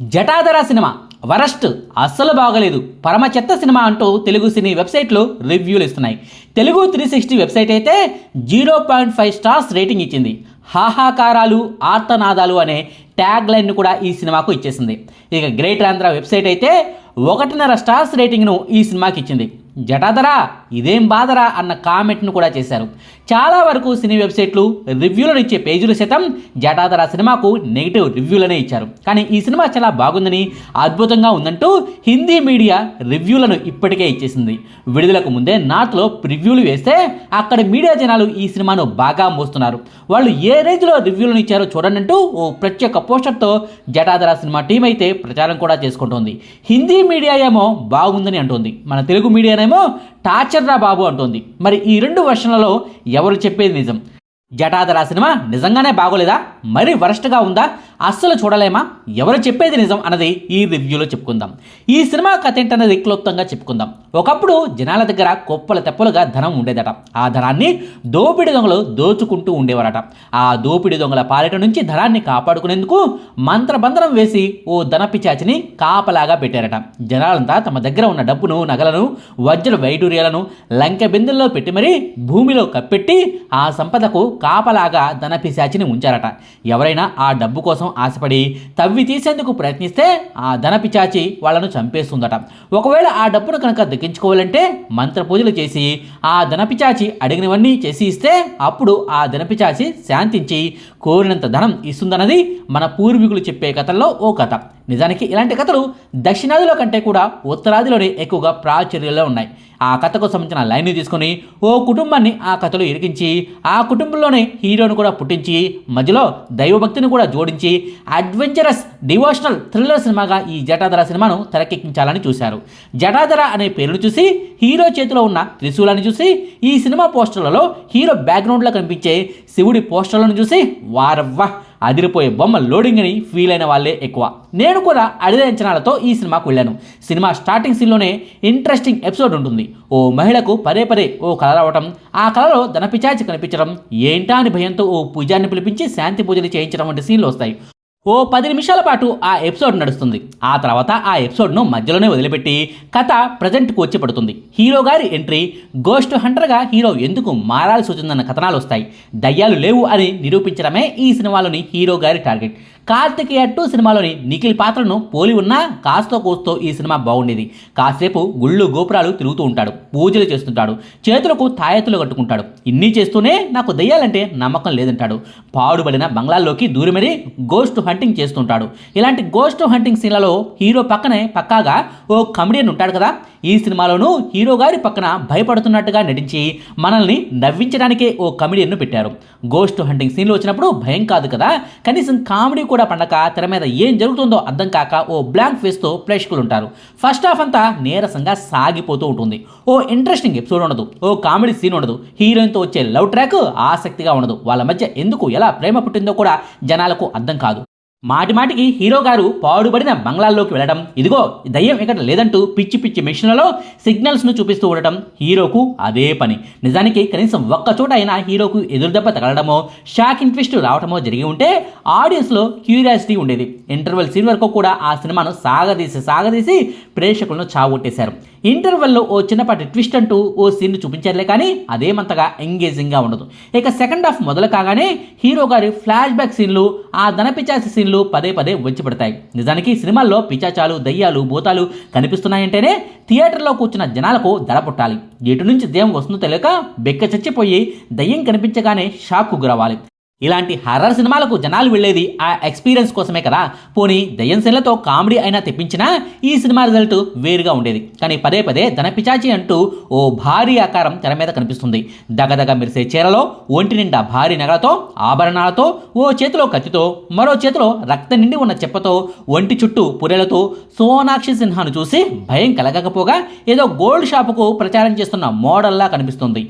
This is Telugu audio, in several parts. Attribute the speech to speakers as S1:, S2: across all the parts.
S1: జటాధర సినిమా వరస్ట్ అస్సలు బాగలేదు. పరమ చెత్త సినిమా అంటూ తెలుగు సినీ వెబ్సైట్లు రివ్యూలు ఇస్తున్నాయి. తెలుగు త్రీ సిక్స్టీ వెబ్సైట్ అయితే zero point five stars rating ఇచ్చింది. హాహాకారాలు ఆర్తనాదాలు అనే ట్యాగ్ లైన్ను కూడా ఈ సినిమాకు ఇచ్చేసింది. ఇక గ్రేట్ ఆంధ్ర వెబ్సైట్ అయితే ఒకటిన్నర స్టార్స్ రేటింగ్ను ఈ సినిమాకి ఇచ్చింది. జటాధరా ఇదేం బాధరా అన్న కామెంట్ను కూడా చేశారు. చాలా వరకు సినీ వెబ్సైట్లు రివ్యూలను ఇచ్చే పేజీలు శాతం జటాధర సినిమాకు నెగిటివ్ రివ్యూలనే ఇచ్చారు. కానీ ఈ సినిమా చాలా బాగుందని అద్భుతంగా ఉందంటూ హిందీ మీడియా రివ్యూలను ఇప్పటికే ఇచ్చేసింది. విడుదలకు ముందే నార్త్లో రివ్యూలు వేస్తే అక్కడ మీడియా జనాలు ఈ సినిమాను బాగా మోస్తున్నారు. వాళ్ళు ఏ రేంజ్లో రివ్యూలను ఇచ్చారో చూడండి అంటూ ఓ ప్రత్యేక పోస్టర్తో జటాధర సినిమా టీం అయితే ప్రచారం కూడా చేసుకుంటోంది. హిందీ మీడియా ఏమో బాగుందని అంటోంది. మన తెలుగు మీడియానేమో టార్చర్ రా బాబు అంటోంది. మరి ఈ రెండు వర్షన్లలో ఎవరు చెప్పేది నిజం? జటాదర సినిమా నిజంగానే బాగోలేదా? మరీ వరస్ట్గా ఉందా? అస్సలు చూడలేమా? ఎవరు చెప్పేది నిజం అన్నది ఈ రివ్యూలో చెప్పుకుందాం. ఈ సినిమా కథ ఏంటన్నది క్లుప్తంగా చెప్పుకుందాం. ఒకప్పుడు జనాల దగ్గర కుప్పల తెప్పలుగా ధనం ఉండేదట. ఆ ధనాన్ని దోపిడి దొంగలు దోచుకుంటూ ఉండేవారట. ఆ దోపిడి దొంగల పాలిట నుంచి ధనాన్ని కాపాడుకునేందుకు మంత్రబంధనం వేసి ఓ ధనపిచాచిని కాపలాగా పెట్టారట. జనాలంతా తమ దగ్గర ఉన్న డబ్బును నగలను వజ్ర వైడూర్యాలను లంకె బిందెల్లో పెట్టి మరీ భూమిలో కప్పెట్టి ఆ సంపదకు కాపలాగా ధనపిశాచిని ఉంచారట. ఎవరైనా ఆ డబ్బు కోసం ఆశపడి తవ్వి తీసేందుకు ప్రయత్నిస్తే ఆ ధనపిచాచి వాళ్ళను చంపేస్తుందట. ఒకవేళ ఆ డబ్బును కనుక దక్కించుకోవాలంటే మంత్ర పూజలు చేసి ఆ ధనపిచాచి అడిగినవన్నీ చేసి ఇస్తే అప్పుడు ఆ ధనపిచాచి శాంతించి కోరినంత ధనం ఇస్తుందన్నది మన పూర్వీకులు చెప్పే కథల్లో ఓ కథ. నిజానికి ఇలాంటి కథలు దక్షిణాదిలో కంటే కూడా ఉత్తరాదిలోనే ఎక్కువగా ప్రాచుర్యంలో ఉన్నాయి. ఆ కథకు సంబంధించిన లైన్ని తీసుకొని ఓ కుటుంబాన్ని ఆ కథలో ఇరికించి ఆ కుటుంబంలోనే హీరోను కూడా పుట్టించి మధ్యలో దైవభక్తిని కూడా జోడించి అడ్వెంచరస్ డివోషనల్ థ్రిల్లర్ సినిమాగా ఈ జటాధర సినిమాను తెరకెక్కించాలని చూశారు. జటాధర అనే పేరును చూసి హీరో చేతిలో ఉన్న త్రిశూలాన్ని చూసి ఈ సినిమా పోస్టర్లలో హీరో బ్యాక్గ్రౌండ్లో కనిపించే శివుడి పోస్టర్లను చూసి వారవ్వ! అదిరిపోయే బొమ్మ లోడింగ్ అని ఫీల్ అయిన వాళ్ళే ఎక్కువ. నేను కూడా అడిగిన అంచనాలతో ఈ సినిమాకు వెళ్ళాను. సినిమా స్టార్టింగ్ సీన్లోనే ఇంట్రెస్టింగ్ ఎపిసోడ్ ఉంటుంది. ఓ మహిళకు పదే పదే ఓ కళ రావటం ఆ కళలో ధనపిచాచి కనిపించడం ఏంటా అని భయంతో ఓ పూజాన్ని పిలిపించి శాంతి పూజలు చేయించడం వంటి సీన్లు వస్తాయి. ఓ పది నిమిషాల పాటు ఆ ఎపిసోడ్ నడుస్తుంది. ఆ తర్వాత ఆ ఎపిసోడ్ను మధ్యలోనే వదిలిపెట్టి కథ ప్రజెంట్కు వచ్చి పడుతుంది. హీరో గారి ఎంట్రీ గోస్ట్ హంటర్గా హీరో ఎందుకు మారాల్సి వచ్చిందన్న కథనాలు వస్తాయి. దయ్యాలు లేవు అని నిరూపించడమే ఈ సినిమాలోని హీరో గారి టార్గెట్. కార్తికేయ టూ సినిమాలోని నిఖిల్ పాత్రను పోలి ఉన్నా కాస్తో కోస్తో ఈ సినిమా బాగుండేది. కాసేపు గుళ్ళు గోపురాలు తిరుగుతూ ఉంటాడు. పూజలు చేస్తుంటాడు. చేతులకు తాయెత్తులు కట్టుకుంటాడు. ఇన్ని చేస్తూనే నాకు దయ్యాలంటే నమ్మకం లేదంటాడు. పాడుబడిన బంగ్లాల్లోకి దూరమరి గోస్ట్ హంటింగ్ చేస్తుంటాడు. ఇలాంటి గోస్ట్ హంటింగ్ సీన్లలో హీరో పక్కనే పక్కాగా ఓ కమెడియన్ ఉంటాడు కదా. ఈ సినిమాలోనూ హీరో గారి పక్కన భయపడుతున్నట్టుగా నటించి మనల్ని నవ్వించడానికే ఓ కమెడియన్ను పెట్టారు. గోస్ట్ హంటింగ్ సీన్లు వచ్చినప్పుడు భయం కాదు కదా. కనీసం కామెడీ కూడా పండక తెర మీద ఏం జరుగుతుందో అర్థం కాక ఓ బ్లాంక్ ఫేస్తో ప్రేక్షకులు ఉంటారు. ఫస్ట్ హాఫ్ అంతా నీరసంగా సాగిపోతూ ఉంటుంది. ఓ ఇంట్రెస్టింగ్ ఎపిసోడ్ ఉండదు. ఓ కామెడీ సీన్ ఉండదు. హీరోయిన్తో వచ్చే లవ్ ట్రాక్ ఆసక్తిగా ఉండదు. వాళ్ళ మధ్య ఎందుకు ఎలా ప్రేమ పుట్టిందో కూడా జనాలకు అర్థం కాదు. మాటి మాటికి హీరో గారు పాడుబడిన బంగ్లాల్లోకి వెళ్ళడం. ఇదిగో దయ్యం ఇక్కడ లేదంటూ పిచ్చి పిచ్చి మిషన్లలో సిగ్నల్స్ను చూపిస్తూ ఉండటం హీరోకు అదే పని. నిజానికి కనీసం ఒక్క చోట అయినా హీరోకు ఎదురుదెబ్బ తగలడమో షాకింగ్ ట్విస్ట్ రావడమో జరిగి ఉంటే ఆడియన్స్లో క్యూరియాసిటీ ఉండేది. ఇంటర్వెల్ సీన్ వరకు కూడా ఆ సినిమాను సాగదీసి సాగదీసి ప్రేక్షకులను చావొట్టేశారు. ఇంటర్వెల్లో ఓ చిన్నపాటి ట్విస్ట్ అంటూ ఓ సీన్ చూపించారులే కానీ అదేమంతగా ఎంగేజింగ్గా ఉండదు. ఇక సెకండ్ హాఫ్ మొదలు కాగానే హీరో గారి ఫ్లాష్ బ్యాక్ సీన్లు ఆ ధనపిచాచి సీన్లు పదే పదే వచ్చి పడతాయి నిజానికి సినిమాల్లో పిచాచాలు దయ్యాలు భూతాలు కనిపిస్తున్నాయంటేనే థియేటర్లో కూర్చున్న జనాలకు దడ పుట్టాలి. ఎటు నుంచి దెయ్యం వస్తుందో తెలియక బెక్క చచ్చిపోయి దయ్యం కనిపించగానే షాక్కు గురవాలి ఇలాంటి హర్రర్ సినిమాలకు జనాలు వెళ్ళేది ఆ ఎక్స్పీరియన్స్ కోసమే కదా. పోనీ దయ్యం కామెడీ అయినా తెప్పించినా ఈ సినిమా రిజల్ట్ వేరుగా ఉండేది. కానీ పదే పదే ధనపిచాచి అంటూ ఓ భారీ ఆకారం తెర మీద కనిపిస్తుంది. దగదగ మెరిసే చీరలో ఒంటి నిండా భారీ నగలతో ఆభరణాలతో ఓ చేతిలో కత్తితో మరో చేతిలో రక్త నిండి ఉన్న చెప్పతో ఒంటి చుట్టూ పురెలతో సోనాక్షి సిన్హాను చూసి భయం కలగకపోగా ఏదో గోల్డ్ షాపుకు ప్రచారం చేస్తున్న మోడల్లా కనిపిస్తుంది.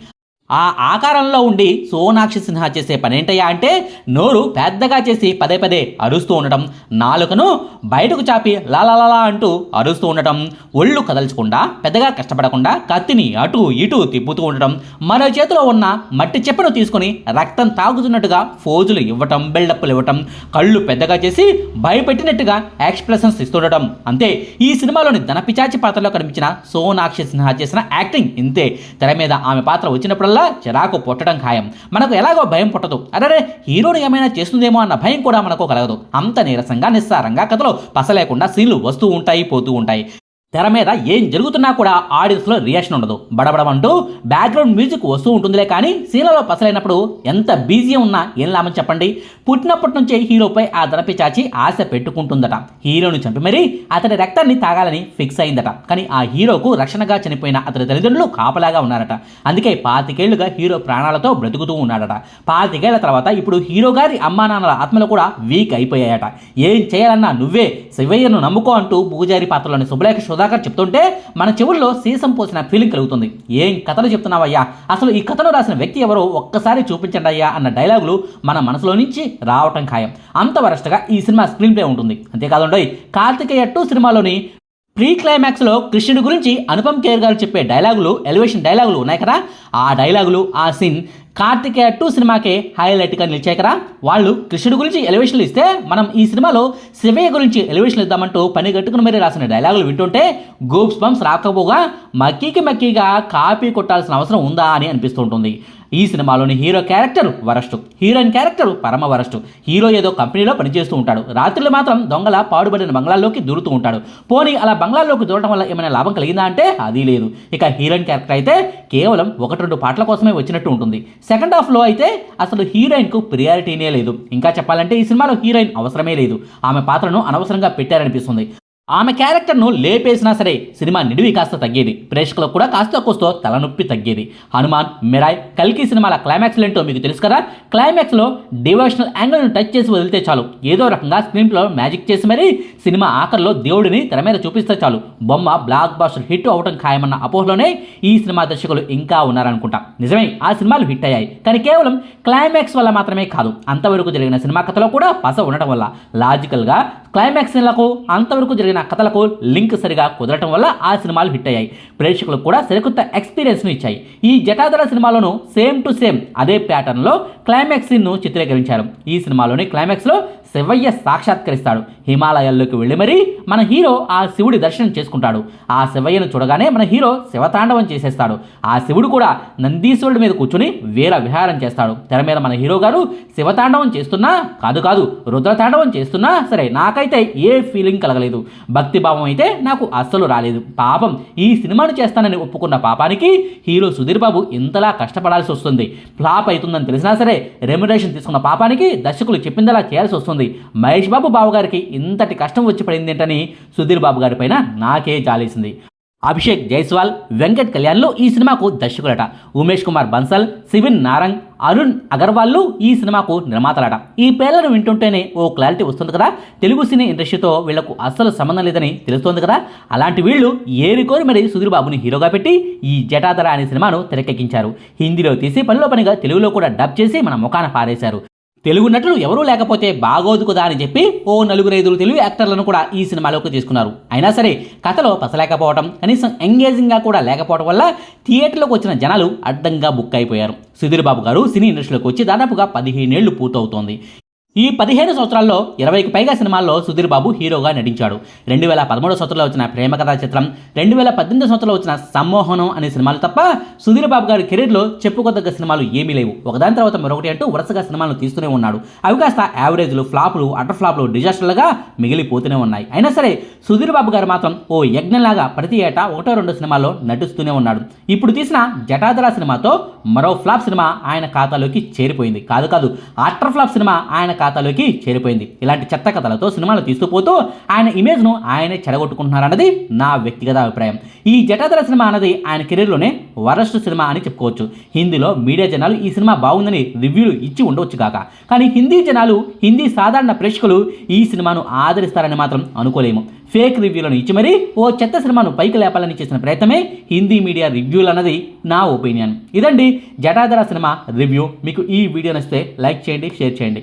S1: ఆ ఆకారంలో ఉండి సోనాక్షి సిన్హా చేసే పనేంటయ్యా అంటే నోరు పెద్దగా చేసి పదే పదే అరుస్తూ ఉండటం నాలుకను బయటకు చాపి లాలాలా అంటూ అరుస్తూ ఉండటం ఒళ్ళు కదల్చకుండా పెద్దగా కష్టపడకుండా కత్తిని అటు ఇటు తిప్పుతూ ఉండటం మరో చేతిలో ఉన్న మట్టి చెప్పను తీసుకొని రక్తం తాగుతున్నట్టుగా ఫోజులు ఇవ్వటం బిల్డప్లు ఇవ్వటం కళ్ళు పెద్దగా చేసి భయపెట్టినట్టుగా ఎక్స్ప్రెషన్స్ ఇస్తుండటం అంతే ఈ సినిమాలోని ధనపిచాచి పాత్రలో కనిపించిన సోనాక్షి సిన్హా చేసిన యాక్టింగ్ ఇంతే. తెర మీద ఆమె పాత్ర వచ్చినప్పుడల్లా చిరాకు పుట్టడం ఖాయం. మనకు ఎలాగో భయం పుట్టదు. అరే హీరోని ఏమైనా చేస్తుందేమో అన్న భయం కూడా మనకు కలగదు. అంత నీరసంగా నిస్సారంగా కథలో పసలేకుండా సీన్లు వస్తూ ఉంటాయి పోతూ ఉంటాయి. తెర మీద ఏం జరుగుతున్నా కూడా ఆడియన్స్లో రియాక్షన్ ఉండదు. బడబడమంటూ బ్యాక్గ్రౌండ్ మ్యూజిక్ వస్తూ ఉంటుందిలే కానీ సీన్లలో పసలైనప్పుడు ఎంత బిజీ ఉన్నా ఏం లాభం చెప్పండి? పుట్టినప్పటి నుంచే హీరోపై ఆ ధనపి చాచి ఆశ పెట్టుకుంటుందట. హీరోను చంపి మరీ అతని రక్తాన్ని తాగాలని ఫిక్స్ అయిందట. కానీ ఆ హీరోకు రక్షణగా చనిపోయిన అతని తల్లిదండ్రులు కాపలాగా ఉన్నారట. అందుకే పాతికేళ్ళుగా హీరో ప్రాణాలతో బ్రతుకుతూ ఉన్నాడట. పాతికేళ్ళ తర్వాత ఇప్పుడు హీరో గారి అమ్మా నాన్నల ఆత్మలు కూడా వీక్ అయిపోయాయట. ఏం చేయాలన్నా నువ్వే శివయ్యను నమ్ముకో అంటూ పూజారి పాత్రలోని శుభలేఖ సుధాకర్ చెప్తుంటే మన చెవుల్లో సీసం పోసిన ఫీలింగ్ కలుగుతుంది. ఏం కథలు చెప్తున్నావయ్యా అసలు ఈ కథను రాసిన వ్యక్తి ఎవరో ఒక్కసారి చూపించండి అయ్యా అన్న డైలాగులు మన మనసులో నుంచి రావటం ఖాయం. అంత వరస్ట్గా ఈ సినిమా స్క్రీన్ ప్లే ఉంటుంది. అంతేకాదండి కార్తికేయ టూ సినిమాలోని ప్రీ క్లైమాక్స్లో కృష్ణుడి గురించి అనుపమ్ కేర్ గారు చెప్పే డైలాగులు ఎలివేషన్ డైలాగులు ఉన్నాయి కదా? ఆ డైలాగులు ఆ సీన్ కార్తికేయ టూ సినిమాకే హైలైట్గా నిలిచాయి కదా? వాళ్ళు కృష్ణుడి గురించి ఎలివేషన్లు ఇస్తే మనం ఈ సినిమాలో శివయ్య గురించి ఎలివేషన్లు ఇద్దామంటూ పని కట్టుకుని మరీ రాసిన డైలాగులు వింటుంటే గూప్స్ బంప్స్ రాకపోగా మక్కీకి మక్కీగా కాపీ కొట్టాల్సిన అవసరం ఉందా అని అనిపిస్తుంటుంది ఈ సినిమాలోని hero character worst heroine character పరమ వరస్టు హీరో ఏదో కంపెనీలో పనిచేస్తూ ఉంటాడు. రాత్రులు మాత్రం దొంగల పాడుబడిన బంగ్లాల్లోకి దూరుతూ ఉంటాడు. పోనీ అలా బంగ్లాల్లోకి దూరడం వల్ల ఏమైనా లాభం కలిగిందా అంటే అది లేదు. ఇక హీరోయిన్ క్యారెక్టర్ అయితే కేవలం ఒకటి రెండు పాటల కోసమే వచ్చినట్టు ఉంటుంది. సెకండ్ హాఫ్లో అయితే అసలు హీరోయిన్కు ప్రియారిటీనే లేదు. ఇంకా చెప్పాలంటే ఈ సినిమాలో హీరోయిన్ అవసరమే లేదు. ఆమె పాత్రను అనవసరంగా పెట్టారనిపిస్తుంది. ఆమె క్యారెక్టర్ను లేపేసినా సరే సినిమా నిడివి కాస్త తగ్గేది. ప్రేక్షకులకు కూడా కాస్త కోస్తో తలనొప్పి తగ్గేది. హనుమాన్ మిరాయ్ కల్కి సినిమాల క్లైమాక్స్ ఏంటో మీకు తెలుసు కదా? క్లైమాక్స్లో డివోషనల్ యాంగిల్ను టచ్ చేసి వదిలితే చాలు. ఏదో రకంగా స్క్రీన్లో మ్యాజిక్ చేసి మరీ సినిమా ఆఖరిలో దేవుడిని తెర మీద చూపిస్తే చాలు. బొమ్మ బ్లాక్ బాస్టర్ హిట్ అవటం ఖాయమన్న అపోహలోనే ఈ సినిమా దర్శకులు ఇంకా ఉన్నారనుకుంటా. నిజమే ఆ సినిమాలు హిట్ అయ్యాయి. కానీ కేవలం క్లైమాక్స్ వల్ల మాత్రమే కాదు అంతవరకు జరిగిన సినిమా కథలో కూడా పస ఉండటం వల్ల. లాజికల్గా క్లైమాక్స్ సీన్లకు అంతవరకు జరిగిన కథలకు లింక్ సరిగా కుదరటం వల్ల ఆ సినిమాలు హిట్ అయ్యాయి. ప్రేక్షకులకు కూడా సరికొత్త ఎక్స్పీరియన్స్ను ఇచ్చాయి. ఈ జటాధర సినిమాలోనూ సేమ్ టు సేమ్ అదే ప్యాటర్న్లో క్లైమాక్స్ సీన్ను చిత్రీకరించారు. ఈ సినిమాలోని క్లైమాక్స్లో శివయ్య సాక్షాత్కరిస్తాడు. హిమాలయాల్లోకి వెళ్ళి మరీ మన హీరో ఆ శివుడి దర్శనం చేసుకుంటాడు. ఆ శివయ్యను చూడగానే మన హీరో శివతాండవం చేసేస్తాడు. ఆ శివుడు కూడా నందీశ్వరుడి మీద కూర్చుని వీర విహారం చేస్తాడు. తెర మీద మన హీరో గారు శివతాండవం చేస్తున్నా? కాదు కాదు. రుద్రతాండవం చేస్తున్నా? సరే నాకైతే ఏ ఫీలింగ్ కలగలేదు. భక్తిభావం అయితే నాకు అస్సలు రాలేదు. పాపం ఈ సినిమాను చేస్తానని ఒప్పుకున్న పాపానికి హీరో సుధీర్ బాబు ఇంతలా కష్టపడాల్సి వస్తుంది. ఫ్లాప్ అవుతుందని తెలిసినా సరే రెమ్యునరేషన్ తీసుకున్న పాపానికి దర్శకులు చెప్పిందలా చేయాల్సి వస్తుంది. మహేష్ బాబు బాబు గారికి ఇంతటి కష్టం వచ్చి పడింది ఏంటని సుధీర్ బాబు గారి పైన నాకే జాలేసింది. అభిషేక్ జైస్వాల్ వెంకట్ కళ్యాణ్లు ఈ సినిమాకు దర్శకులట. ఉమేష్ కుమార్ బన్సల్ సివిన్ నారంగ్ అరుణ్ అగర్వాల్లు ఈ సినిమాకు నిర్మాతలట. ఈ పేర్లను వింటుంటేనే ఓ క్లారిటీ వస్తుంది కదా? తెలుగు సినీ ఇండస్ట్రీతో వీళ్ళకు అస్సలు సంబంధం లేదని తెలుస్తోంది కదా? అలాంటి వీళ్ళు ఏరికోరి మరి సుధీర్ బాబుని హీరోగా పెట్టి ఈ జటాధర అనే సినిమాను తెరకెక్కించారు. హిందీలో తీసి పనిలో పనిగా తెలుగులో కూడా డబ్ చేసి మన ముఖాన పారేశారు. తెలుగు నటులు ఎవరూ లేకపోతే బాగోదు కదా అని చెప్పి ఓ నలుగురు ఐదుగురు తెలుగు యాక్టర్లను కూడా ఈ సినిమాలోకి తీసుకున్నారు. అయినా సరే కథలో పసలేకపోవడం కనీసం ఎంగేజింగ్గా కూడా లేకపోవడం వల్ల థియేటర్లోకి వచ్చిన జనాలు అడ్డంగా బుక్ అయిపోయారు. సుధీర్ బాబు గారు సినీ ఇండస్ట్రీలోకి వచ్చి దాదాపుగా పదిహేనేళ్ళు పూర్తవుతోంది. ఈ పదిహేను సంవత్సరాల్లో ఇరవైకి పైగా సినిమాల్లో సుధీర్ బాబు హీరోగా నటించాడు. రెండు వేల పదమూడు సంవత్సరంలో వచ్చిన ప్రేమ కథా చిత్రం రెండు వేల పద్దెనిమిది సంవత్సరంలో వచ్చిన సమ్మోహనం అనే సినిమాలు తప్ప సుధీర్ బాబు గారి కెరీర్లో చెప్పుకోదగ్గ సినిమాలు ఏమీ లేవు. ఒకదాని తర్వాత మరొకటి అంటూ వరుసగా సినిమాలను తీస్తూనే ఉన్నాడు. అవి కాస్త యావరేజ్లు ఫ్లాపులు అటర్ ఫ్లాపులు డిజాస్టర్లుగా మిగిలిపోతూనే ఉన్నాయి. అయినా సరే సుధీర్ బాబు గారు మాత్రం ఓ యజ్ఞంలాగా ప్రతి ఏటా ఒకటో రెండు సినిమాల్లో నటిస్తూనే ఉన్నాడు. ఇప్పుడు తీసిన జటాధర సినిమాతో మరో ఫ్లాప్ సినిమా ఆయన ఖాతాలోకి చేరిపోయింది. కాదు కాదు అటర్ ఫ్లాప్ సినిమా ఆయన ఖాతాలోకి చేరిపోయింది. ఇలాంటి చెత్త కథలతో సినిమాలు తీస్తూ పోతూ ఆయన ఇమేజ్ను ఆయనే చెడగొట్టుకుంటున్నారన్నది నా వ్యక్తిగత అభిప్రాయం. ఈ జటాధర సినిమా అన్నది ఆయన కెరీర్లోనే వరస్ట్ సినిమా అని చెప్పుకోవచ్చు. హిందీలో మీడియా జనాలు ఈ సినిమా బాగుందని రివ్యూలు ఇచ్చి ఉండవచ్చు కాక. కానీ హిందీ జనాలు హిందీ సాధారణ ప్రేక్షకులు ఈ సినిమాను ఆదరిస్తారని మాత్రం అనుకోలేము. ఫేక్ రివ్యూలను ఇచ్చి మరీ ఓ చెత్త సినిమాను పైకి లేపాలని చేసిన ప్రయత్నమే హిందీ మీడియా రివ్యూలు అన్నది నా ఒపీనియన్. ఇదండి జటాధర సినిమా రివ్యూ. మీకు ఈ వీడియో నచ్చితే లైక్ చేయండి షేర్ చేయండి.